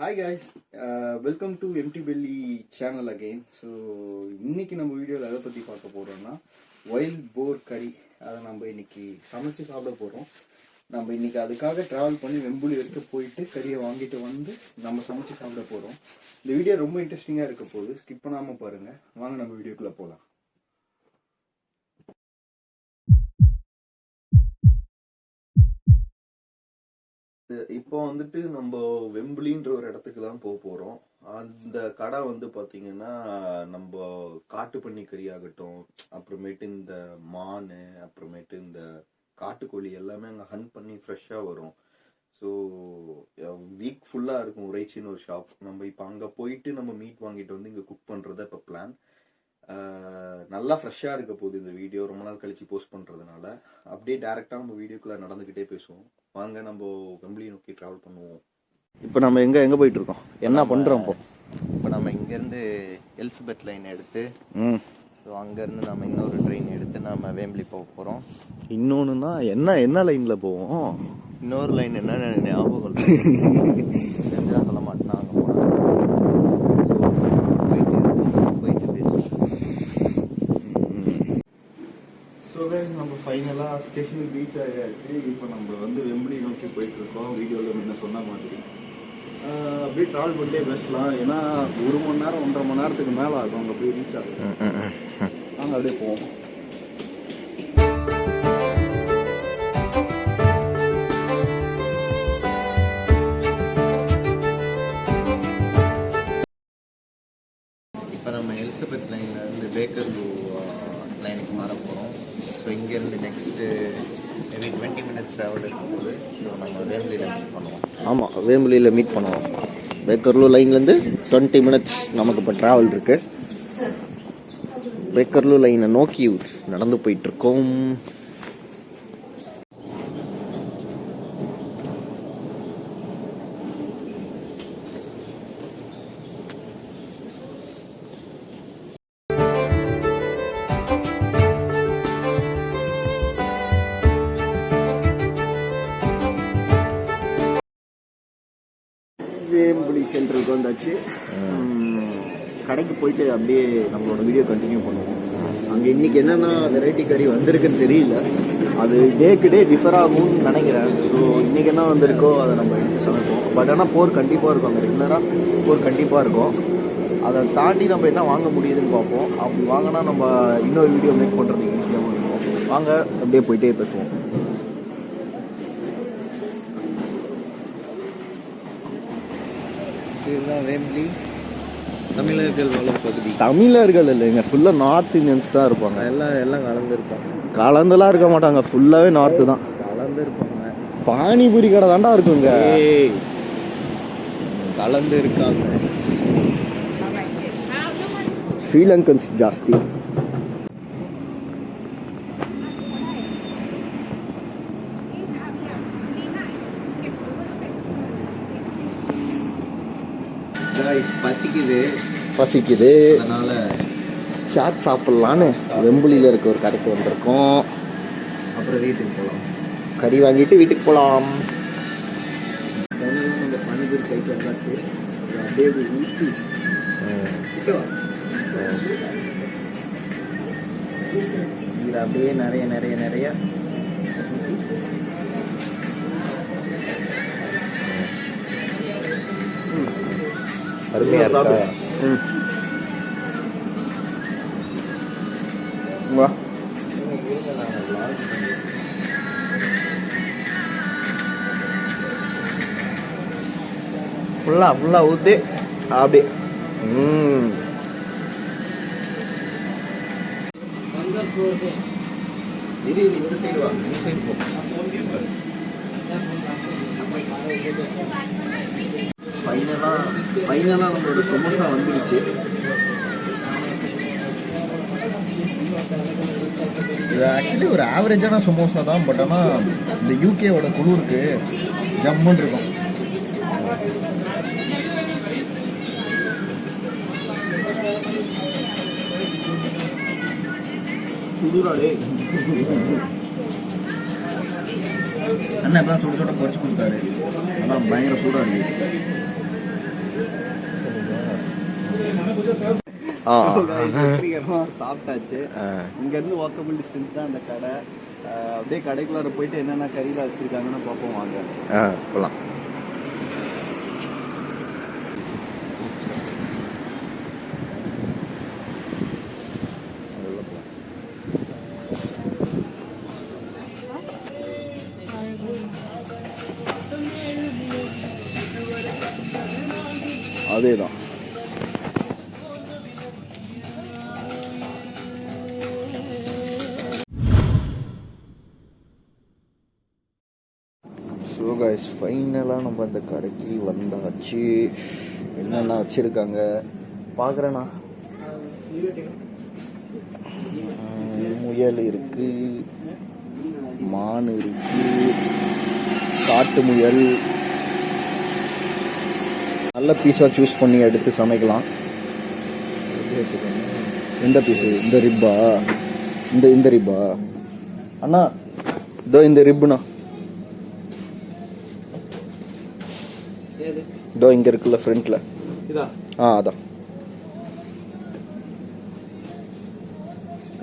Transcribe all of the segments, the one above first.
Hi guys welcome to empty belly channel again so இன்னைக்கு நம்ம வீடியோவில் எதை பற்றி பார்க்க போகிறோம்னா ஒயில்ட் போர் கறி அதை நம்ம இன்னைக்கு சமைச்சு சாப்பிட போகிறோம் நம்ம இன்னைக்கு அதுக்காக ட்ராவல் பண்ணி வெம்புலி வரைக்கும் போயிட்டு கறியை வாங்கிட்டு வந்து நம்ம சமைச்சு சாப்பிட போகிறோம் இந்த வீடியோ ரொம்ப இன்ட்ரெஸ்டிங்காக இருக்க போகுது. ஸ்கிப் பண்ணாமல் பாருங்கள் வாங்க நம்ம வீடியோக்குள்ளே போகலாம் இப்போ வந்துட்டு நம்ம வெம்புலின்ற ஒரு இடத்துக்கு தான் போக போகிறோம் அந்த கடை வந்து பார்த்தீங்கன்னா நம்ம காட்டு பண்ணி கறி ஆகட்டும் அப்புறமேட்டு இந்த மான் அப்புறமேட்டு இந்த காட்டுக்கோழி எல்லாமே அங்கே ஹன் பண்ணி ஃப்ரெஷ்ஷாக வரும். ஸோ வீக் ஃபுல்லாக இருக்கும். உரைச்சின்னு ஒரு ஷாப் நம்ம இப்போ அங்கே போயிட்டு நம்ம மீட் வாங்கிட்டு வந்து இங்கே குக் பண்ணுறத இப்போ பிளான் நல்லா ஃப்ரெஷ்ஷாக இருக்க போகுது இந்த வீடியோ ரொம்ப நாள் கழிச்சு போஸ்ட் பண்ணுறதுனால அப்படியே டேரெக்டாக நம்ம வீடியோக்குள்ளே நடந்துக்கிட்டே பேசுவோம். வாங்க நம்ம வெம்பிளி நோக்கி ட்ராவல் பண்ணுவோம். இப்போ நம்ம எங்கே எங்கே போயிட்டு இருக்கோம் என்ன பண்ணுறோம் இப்போ? இப்போ நம்ம இங்கேருந்து எலிசபெத் லைன் எடுத்து ம். ஸோ அங்கேருந்து நம்ம இன்னொரு ட்ரெயின் எடுத்து நம்ம வேம்பிலி போக போகிறோம் இன்னொன்றுனா என்ன என்ன லைனில் போவோம்? இன்னொரு லைன் என்னன்னு எனக்கு ஞாபகம் சொல்ல மாட்டேன் அங்கே போயிட்டு போயிட்டு பேசுவோம் ஸோ கைஸ் நம்ம ஃபைனலாக ஸ்டேஷனுக்கு ரீச் ஆகியாச்சு இப்போ நம்ம வந்து வெம்பிளி நோக்கி போயிட்டு இருக்கோம் வீடியோவில் முன்ன சொன்ன மாதிரி. அப்படியே ட்ராவல் பண்ணிட்டே பேசலாம். ஏன்னா ஒரு மணி நேரம் ஒன்றரை மணி நேரத்துக்கு மேலே ஆகும். அங்கே போய் ரீச் ஆகும். நாங்கள் அப்படியே போவோம். ஆமாம் வேம்புலியில் மீட் பண்ணுவோம். பேக்கர்லூர் லைன்லேருந்து டுவெண்ட்டி மினிட்ஸ் நமக்கு இப்போ ட்ராவல் இருக்கு. பேக்கர்லூர் லைனை நோக்கி நடந்து போயிட்டு சென்டருக்கு வந்தாச்சு கடைக்கு போயிட்டு அப்படியே நம்மளோட வீடியோ கண்டினியூ பண்ணுவோம். அங்கே இன்னைக்கு என்னென்ன வெரைட்டி கறி வந்திருக்குன்னு தெரியல. அது டேக்கு டே டிஃபர் ஆகும்னு நினைக்கிறேன். ஸோ இன்றைக்கி என்ன வந்திருக்கோ அதை நம்ம எடுத்து சமைப்போம். பட் ஆனால் போர் கண்டிப்பாக இருக்கும். அங்கே ரெகுலராக போர் கண்டிப்பாக இருக்கும். அதை தாண்டி நம்ம என்ன வாங்க முடியுதுன்னு பார்ப்போம். அப்படி வாங்கினா நம்ம இன்னொரு வீடியோ மேக் பண்ணுறதுக்கு ஈஸியாகவும் இருக்கும். வாங்க அப்படியே போயிட்டே பேசுவோம். இதுதான் வேம்பிலி தமிழர்கள் வாழும் பகுதி. தமிழர்கள் இல்லைங்க ஃபுல்லாக நார்த் இந்தியன்ஸ் தான் இருப்பாங்க. எல்லாம் எல்லாம் கலந்துருப்பாங்க. கலந்துலாம் இருக்க மாட்டாங்க ஃபுல்லாகவே நார்த்து தான். கலந்துருப்பாங்க. பானிபூரி கடை தாண்டா இருக்குங்க கலந்து இருக்காங்க ஸ்ரீலங்கன்ஸ் ஜாஸ்தி. பசிக்குது. பசிக்குது. அதனால சாட் சாப்பிட்லான்னு வெம்புலியில் இருக்க ஒரு கடைக்கு வந்திருக்கோம். அப்புறம் வீட்டுக்கு போகலாம் கறி வாங்கிட்டு வீட்டுக்கு போகலாம் நம்ம பானிபூரி கைக்கு வந்தாச்சு அப்படியே இது அப்படியே நிறைய நிறைய நிறைய. அருமையா இருக்கா? ம். வா. ஃபுல்லாக ஃபுல்லாக ஊற்றி அப்படியே. ம். இந்த சைடு வா இந்த சைடு போ. ஃபைனலாக ஃபைனலாக நம்மளோட சமோசா வந்துடுச்சு இது ஆக்சுவலி ஒரு ஆவரேஜான சமோசா தான் பட் ஆனால் இந்த யூகேவோட குளிருக்கு ஜம்முன்னு இருக்கும். குளிராடே அண்ணன் இப்போ சுட சுட பொரிச்சு கொடுத்தாரு. ஆனால் பயங்கர சூடாக இருக்கு. சாப்பிட்டாச்சு. இங்க இருந்து வாக்கபிள் டிஸ்டன்ஸ் தான் அந்த கடை. அப்படியே கடைக்குள்ளார போயிட்டு என்னென்ன கறியில வச்சிருக்காங்கன்னு பார்ப்போம் வாங்க. போகலாம் அதே தான் ஸோ கைஸ் ஃபைனலாக நம்ம அந்த கடைக்கு வந்தாச்சு. என்னென்ன வச்சுருக்காங்க? பார்க்குறேண்ணா முயல் இருக்குது மான் இருக்குது காட்டு முயல். நல்ல பீஸாக சூஸ் பண்ணி எடுத்து சமைக்கலாம். எந்த பீஸு இந்த ரிப்பா இந்த இந்த ரிப்பா அண்ணா இதோ இந்த ரிப்புண்ணா இதோ இங்க இருக்குல்ல ஃப்ரண்ட்ல இதா? ஆ அதான்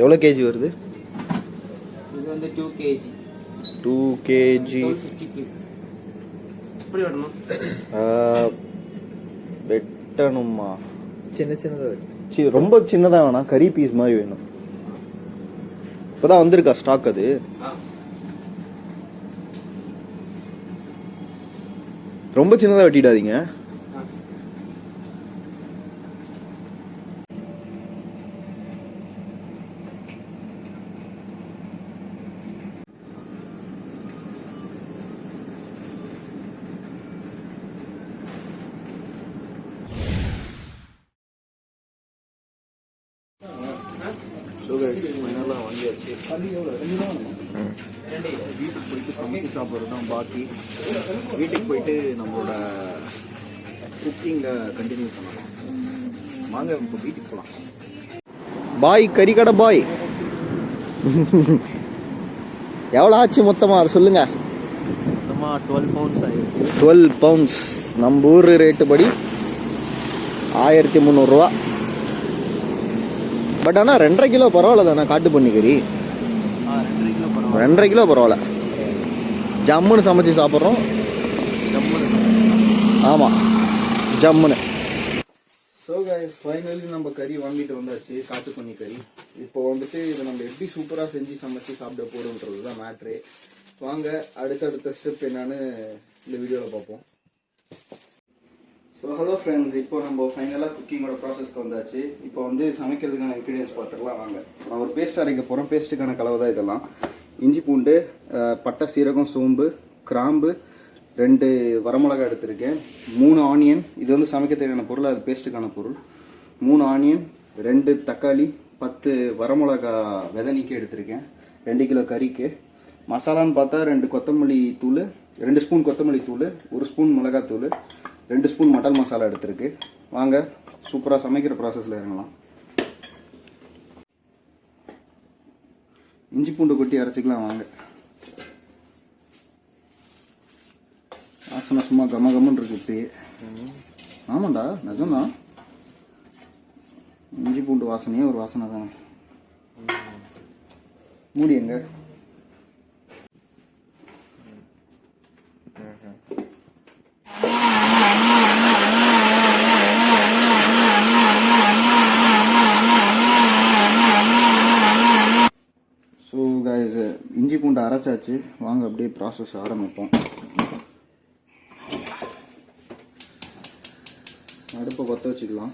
எவ்வளோ கேஜி வருது? டூ கேஜி எப்படி வெட்டணுமா? சின்ன சின்னதாக சி ரொம்ப சின்னதாக வேணாம். கறி பீஸ் மாதிரி வேணும். இப்போதான் வந்திருக்கா ஸ்டாக் அது. ரொம்ப சின்னதாக வெட்டிடாதீங்க. வாங்கியாச்சு ரெண்டு வீட்டுக்கு போயிட்டு சமைச்சு சாப்பிட்றது தான் பாக்கி வீட்டுக்கு போயிட்டு நம்மளோட குக்கிங்கை கண்டினியூ பண்ணலாம் வாங்க இப்போ வீட்டுக்கு போகலாம் பாய் கறிக்கடை பாய். எவ்வளோ ஆச்சு மொத்தமாக அதை சொல்லுங்க. மொத்தமாக டுவெல் பவுண்ட்ஸ் ஆகிருக்கு டுவெல் பவுண்ட்ஸ் நம்ம ஊர் ரேட்டு படி ஆயிரத்தி முந்நூறுரூவா பட் ஆனால் ரெண்டரை கிலோ பரவாயில்ல தானே காட்டு பண்ணிக்கறி ரெண்டரை கிலோ பரவாயில்ல. ரெண்டரை கிலோ பரவாயில்ல. ஜம்முன்னு சமைச்சு சாப்பிட்றோம். ஆமாம் ஜம்முன்னு. ஸோ கைஸ் ஃபைனலி நம்ம கறி வாங்கிட்டு வந்தாச்சு காட்டு பண்ணி கறி இப்போ வந்துட்டு இதை நம்ம எப்படி சூப்பராக செஞ்சு சமைச்சு சாப்பிட போகிறோன்றது தான் மேட்ரு வாங்க அடுத்தடுத்த ஸ்டெப் என்னன்னு இந்த வீடியோவில் பார்ப்போம். ஸோ ஹலோ ஃப்ரெண்ட்ஸ் இப்போ நம்ம ஃபைனலாக குக்கிங்கோட ப்ராசஸ்க்கு வந்தாச்சு. இப்போ வந்து சமைக்கிறதுக்கான இன்க்ரீடியன்ஸ் பார்த்துக்கலாம் வாங்க. நான் ஒரு பேஸ்ட் அரைக்க போகிறோம் பேஸ்ட்டுக்கான கலவை தான் இதெல்லாம். இஞ்சி பூண்டு பட்டை சீரகம் சோம்பு கிராம்பு ரெண்டு வரமிளகா எடுத்திருக்கேன். மூணு ஆனியன் இது வந்து சமைக்க தேவையான பொருள். அது பேஸ்ட்டுக்கான பொருள். மூணு ஆனியன் ரெண்டு தக்காளி பத்து வரமிளகா விதனிக்கு எடுத்திருக்கேன். ரெண்டு கிலோ கறிக்கு. மசாலான்னு பார்த்தா ரெண்டு கொத்தமல்லி தூள் ரெண்டு ஸ்பூன் கொத்தமல்லி தூள் ஒரு ஸ்பூன் மிளகாத்தூள் ரெண்டு ஸ்பூன் மட்டன் மசாலா எடுத்திருக்கு. வாங்க சூப்பராக சமைக்கிற ப்ராசஸில் இறங்கலாம். இஞ்சி பூண்டு கொட்டி அரைச்சிக்கலாம் வாங்க. வாசனை சும்மா கம கமன்னு இருக்கு இப்பயே. ஆமாண்டா நிஜம்தான். இஞ்சி பூண்டு வாசனையே ஒரு வாசனை தானே. மூடி எங்க ஸோ கைஸ் இஞ்சி பூண்டு அரைச்சாச்சு. வாங்க அப்படியே ப்ராசஸ் ஆரம்பிப்போம். அடுப்பை பற்ற வச்சுக்கலாம்.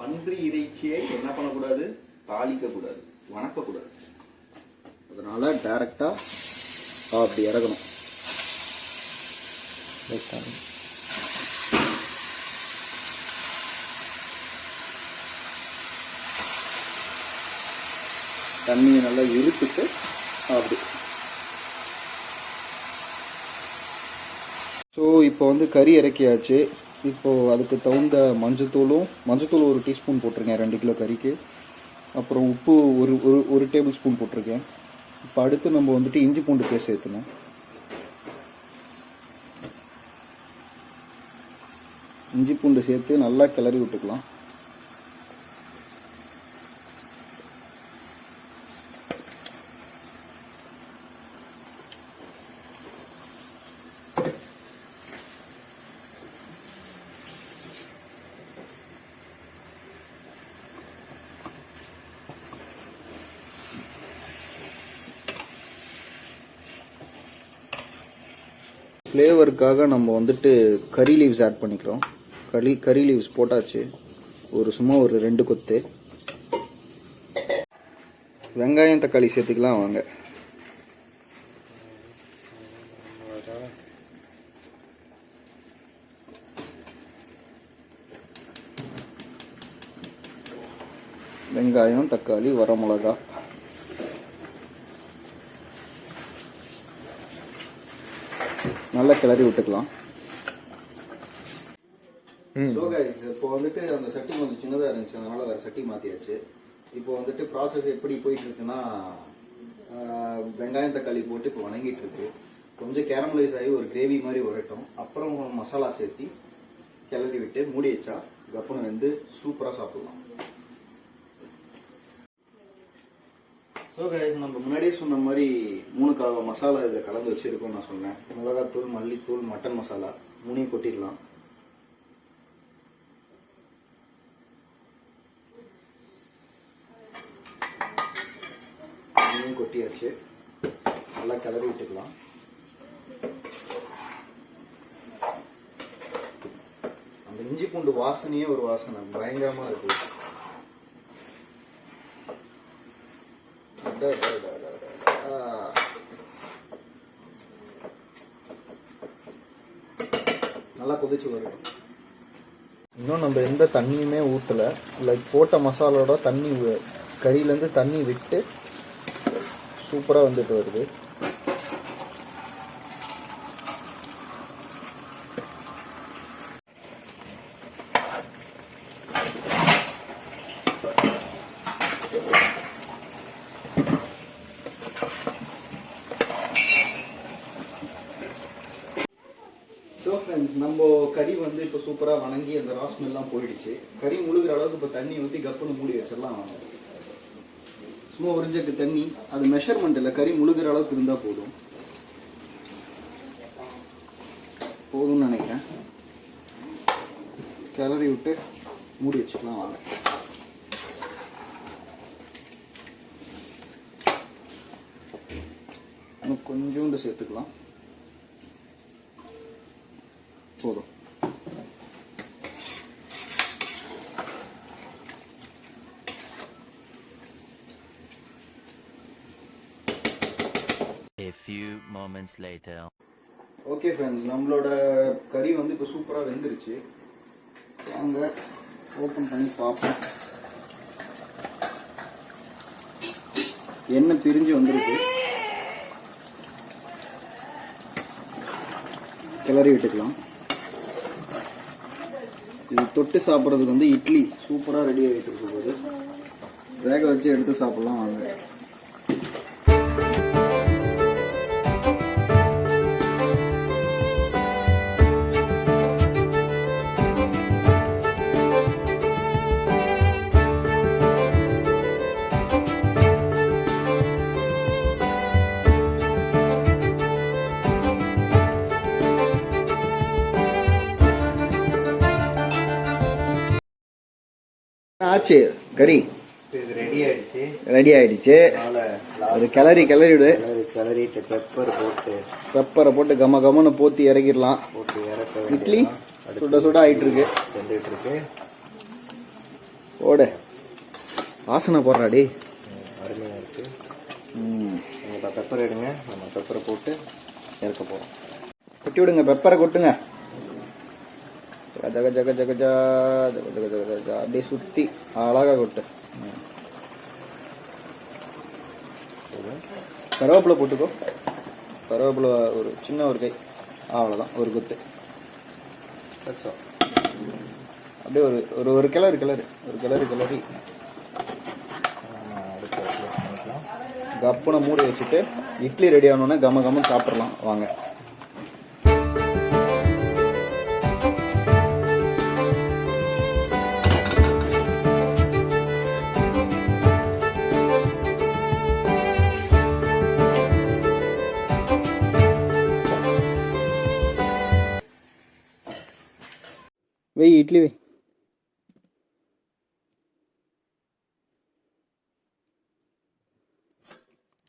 பன்றி இறைச்சியை என்ன பண்ணக்கூடாது? தாளிக்க கூடாது வணக்கக்கூடாது. அதனால டைரக்டா அப்படி இறக்கணும். தண்ணியை நல்லா இருத்துட்டு அப்படி. ஸோ இப்போ வந்து கறி இறக்கியாச்சு. இப்போது அதுக்கு தகுந்த மஞ்சத்தூளும் மஞ்சத்தூள் ஒரு டீஸ்பூன் போட்டிருக்கேன் ரெண்டு கிலோ கறிக்கு. அப்புறம் உப்பு ஒரு ஒரு ஒரு டேபிள் ஸ்பூன் போட்டிருக்கேன். இப்போ அடுத்து நம்ம வந்துட்டு இஞ்சி பூண்டு பேஸ்ட் சேர்த்துணும். இஞ்சி பூண்டு சேர்த்து நல்லா கிளறி விட்டுக்கலாம். ஃப்ளேவருக்காக நம்ம வந்துட்டு கறி லீவ்ஸ் ஆட் பண்ணிக்கிறோம். கறி கறி லீவ்ஸ் போட்டாச்சு. ஒரு சும்மா ஒரு ரெண்டு கொத்து. வெங்காயம் தக்காளி சேர்த்துக்கலாம் வாங்க. வெங்காயம் தக்காளி வரமிளகா நல்லா கிளறி விட்டுக்கலாம். ஸோ கைஸ் இப்போ வந்துட்டு அந்த சட்டி கொஞ்சம் சின்னதாக இருந்துச்சு. அதனால வேறு சட்டி மாற்றியாச்சு இப்போ வந்துட்டு ப்ராசஸ் எப்படி போயிட்டு இருக்குன்னா வெங்காயம் தக்காளி போட்டு இப்போ வணங்கிட்டு இருக்கு கொஞ்சம் கேரமலைஸ் ஆகி ஒரு கிரேவி மாதிரி வரட்டும். அப்புறம் மசாலா சேர்த்தி கிளறி விட்டு மூடி வச்சா கப்புன்னு வந்து சூப்பராக சாப்பிடலாம். ஸோ கைஸ் நம்ம முன்னாடியே சொன்ன மாதிரி மூணு கலவை மசாலா இதில் கலந்து வச்சுருக்கோம் நான் சொன்னேன் மிளகாத்தூள் மல்லித்தூள் மட்டன் மசாலா மூணையும் கொட்டிடலாம். மூணையும் கொட்டியாச்சு. நல்லா கிளறி விட்டுக்கலாம். அந்த இஞ்சி பூண்டு வாசனையே ஒரு வாசனை. பயங்கரமாக இருக்குது நல்லா கொதிச்சு வரும். இன்னும் நம்ம எந்த தண்ணியுமே ஊற்றலை லைக் போட்ட மசாலோட தண்ணி கறியிலேருந்து தண்ணி விட்டு சூப்பராக வந்துட்டு வருது. ஸோ ஃப்ரெண்ட்ஸ் நம்ம கறி வந்து இப்போ சூப்பராக வணங்கி அந்த ராஸ்மெல்லாம் போயிடுச்சு. கறி முழுகிற அளவுக்கு இப்போ தண்ணி ஊற்றி கப்புன்னு மூடி வச்சிடலாம் வாங்க. சும்மா ஒரு ஜக்கு தண்ணி அது மெஷர்மெண்ட் இல்லை கறி முழுகிற அளவுக்கு இருந்தால் போதும். போதும்னு நினைக்கிறேன். கிளறி விட்டு மூடி வச்சுக்கலாம் வாங்க. இன்னும் கொஞ்சோண்டு சேர்த்துக்கலாம். போதும் A few moments later. Okay friends நம்மளோட கறி வந்து இப்போ சூப்பராக வெந்துருச்சு. வாங்க ஓப்பன் பண்ணி பார்ப்போம். எண்ணெய் பிரிஞ்சு வந்திருக்கு. கிளறி விட்டுக்கலாம். இது தொட்டு சாப்பிட்றதுக்கு வந்து இட்லி சூப்பராக ரெடி ஆகிட்டு இருக்கும் போது. வேக வச்சு எடுத்து சாப்பிட்லாம் வாங்க. ஆச்சு கறி. ரெடி ஆயிடுச்சு. ரெடி ஆயிடுச்சு. அது கிளறி கிளறி விடு கிளறிட்டு பெப்பர் போட்டு. பெப்பரை போட்டு கம கமன்னு போத்தி இறக்கிடலாம். போட்டு இறக்க இட்லி சுட சுட ஆயிட்டு இருக்கு செஞ்சுட்டு இருக்கு ஓடு. வாசனை போடுறாடி அருமையாக இருக்கு. பெப்பர் எடுங்க. நம்ம பெப்பரை போட்டு இறக்க போகிறோம் கொட்டி விடுங்க பெப்பரை கொட்டுங்க. ஜக ஜக ஜக ஜா ஜக ஜக ஜக ஜா அப்படியே சுத்தி அழகா கொட்டு. கருவேப்பிலை போட்டுக்கோ கருவேப்பிலை ஒரு சின்ன ஒரு கை அவ்வளோதான் ஒரு குத்து அப்படியே ஒரு ஒரு ஒரு கிளறு கிளறு ஒரு கிளறு கிளறி கப்புனை மூடி வச்சுட்டு இட்லி ரெடி ஆனோடனே கம கம சாப்பிட்றலாம் வாங்க வை இட்லி வை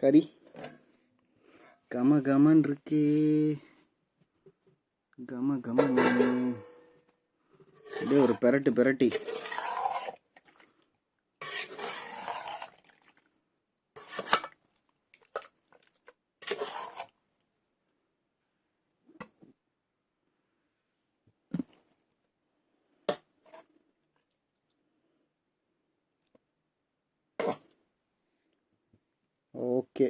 கறி. கம கமன் இருக்கே. கம கமன். அப்படியே ஒரு பெரட்டு பெரட்டி. ஓகே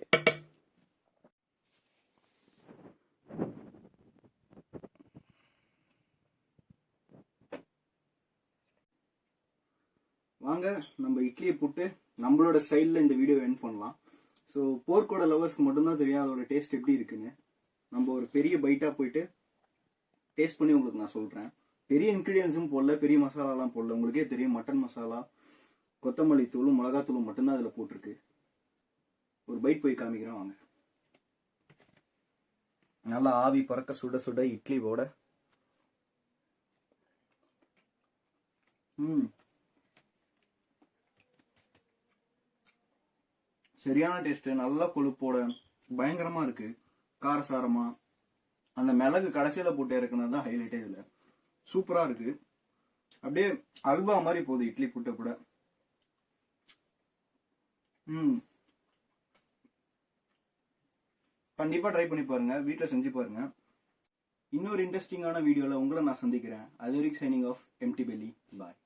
வாங்க நம்ம இட்லியை போட்டு நம்மளோட ஸ்டைலில் இந்த வீடியோ என் பண்ணலாம். ஸோ போர்க்கோட லவர்ஸ்க்கு மட்டும்தான் தெரியும் அதோட டேஸ்ட் எப்படி இருக்குன்னு. நம்ம ஒரு பெரிய பைட்டாக போயிட்டு டேஸ்ட் பண்ணி உங்களுக்கு நான் சொல்கிறேன் பெரிய இன்க்ரீடியன்ஸும் போடல பெரிய மசாலாலாம் போடல. உங்களுக்கே தெரியும் மட்டன் மசாலா கொத்தமல்லி தூளும் மிளகாத்தூளும் மட்டும்தான் அதில் போட்டிருக்கு. ஒரு பைட் போய் காமிக்கிறோம் வாங்க. நல்லா ஆவி பறக்க சுட சுட இட்லி போட. ம். சரியான டேஸ்ட்டு நல்லா கொழுப்போட. பயங்கரமா இருக்கு. காரசாரமா. அந்த மிளகு கடைசியில போட்டு இறக்குனது தான் ஹைலைட்டே இதில். சூப்பரா இருக்கு. அப்படியே அல்வா மாதிரி போகுது இட்லி புட்டை கூட. ம். கண்டிப்பாக ட்ரை பண்ணி பாருங்கள் வீட்டில் செஞ்சு பாருங்கள் இன்னொரு இன்ட்ரெஸ்டிங்கான வீடியோவில் உங்களை நான் சந்திக்கிறேன். அது வரைக்கும் signing off empty belly boy